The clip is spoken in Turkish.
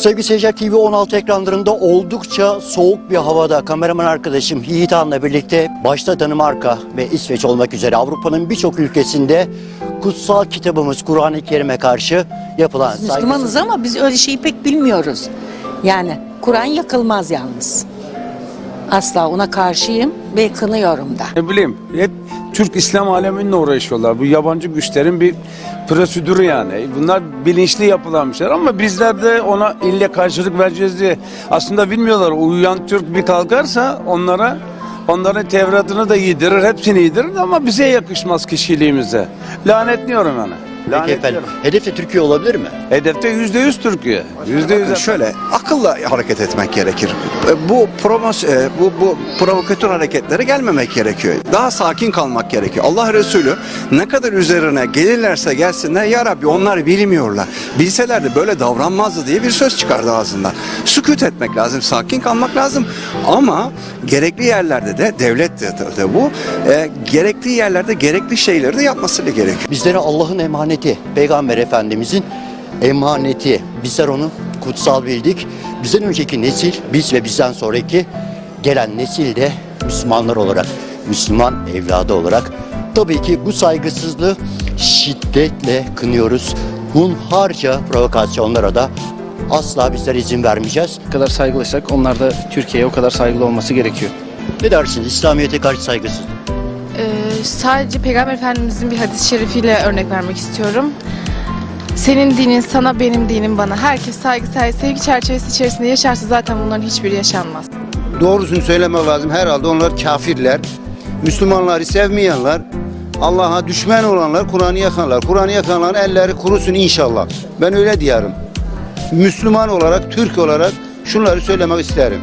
Sevgili seyirciler TV 16 ekranlarında oldukça soğuk bir havada kameraman arkadaşım Yiğit Han'la birlikte başta Danimarka ve İsveç olmak üzere Avrupa'nın birçok ülkesinde kutsal kitabımız Kur'an-ı Kerim'e karşı yapılan Müslümanız ama biz öyle şeyi pek bilmiyoruz. Yani Kur'an yakılmaz yalnız. Asla ona karşıyım ve kınıyorum da. Ne bileyim hep Türk İslam aleminle uğraşıyorlar. Bu yabancı güçlerin bir prosedürü yani. Bunlar bilinçli yapılan bir şeyler ama bizler de ona ille karşılık vereceğiz diye aslında bilmiyorlar. Uyuyan Türk bir kalkarsa onlara onların Tevrat'ını da yedirir, hepsini yedirir ama bize yakışmaz kişiliğimize. Lanetliyorum yani. Peki efendim, hedef de Türkiye olabilir mi? Hedefte yüzde yüz Türkiye. Yüzde yüz. Şöyle akılla hareket etmek gerekir. E, Bu promos e, bu bu provokatör hareketlere gelmemek gerekiyor. Daha sakin kalmak gerekiyor. Allah Resulü ne kadar üzerine gelirlerse gelsinler ya Rabbi onlar bilmiyorlar. Bilselerdi böyle davranmazdı diye bir söz çıkardı ağzından. Sükut etmek lazım, sakin kalmak lazım. Ama gerekli yerlerde de devlet de, de bu e, gerekli yerlerde gerekli şeyleri de yapması gerekiyor. Bizlere Allah'ın emaneti, Peygamber Efendimizin emaneti. Bizler onu kutsal bildik. Bizden önceki nesil, biz ve bizden sonraki gelen nesil de Müslümanlar olarak, Müslüman evladı olarak tabii ki bu saygısızlığı şiddetle kınıyoruz. Hunharca provokasyonlara da asla bizler izin vermeyeceğiz. Ne kadar saygılıysak onlar da Türkiye'ye o kadar saygılı olması gerekiyor. Ne dersiniz İslamiyet'e karşı saygısızlık? Sadece Peygamber Efendimizin bir hadis-i şerifiyle örnek vermek istiyorum. Senin dinin sana, benim dinim bana. Herkes saygı, saygı, sevgi çerçevesi içerisinde yaşarsa zaten bunların hiçbiri yaşanmaz. Doğrusunu söylemek lazım. Herhalde onlar kafirler. Müslümanları sevmeyenler, Allah'a düşman olanlar Kur'an'ı yakanlar. Kur'an'ı yakanların elleri kurusun inşallah. Ben öyle diyorum. Müslüman olarak, Türk olarak şunları söylemek isterim.